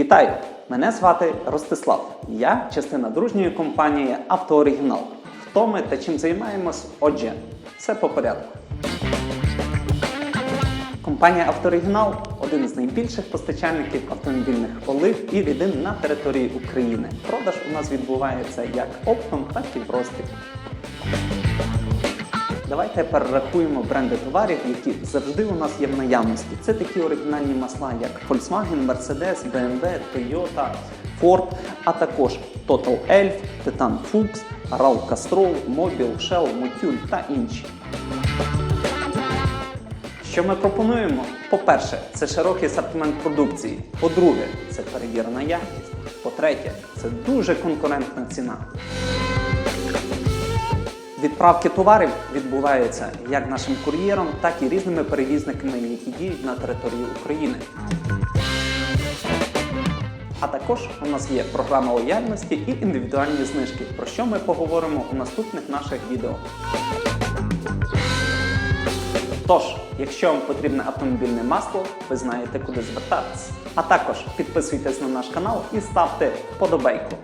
Вітаю! Мене звати Ростислав. Я частина дружньої компанії Автооригінал. Хто ми та чим займаємось? Отже, все по порядку. Компанія Авторигінал один з найбільших постачальників автомобільних олив і рідин на території України. Продаж у нас відбувається як оптом, так і в роздріб. Давайте перерахуємо бренди товарів, які завжди у нас є в наявності. Це такі оригінальні масла, як Volkswagen, Mercedes, BMW, Toyota, Ford, а також Total Elf, Titan Fuchs, RAL Castrol, Mobil, Shell, Motul та інші. Що ми пропонуємо? По-перше, це широкий асортимент продукції. По-друге, це перевірена якість. По-третє, це дуже конкурентна ціна. Відправки товарів відбуваються як нашим кур'єром, так і різними перевізниками, які діють на території України. А також у нас є програма лояльності і індивідуальні знижки, про що ми поговоримо у наступних наших відео. Тож, якщо вам потрібне автомобільне масло, ви знаєте, куди звертатись. А також підписуйтесь на наш канал і ставте вподобайку.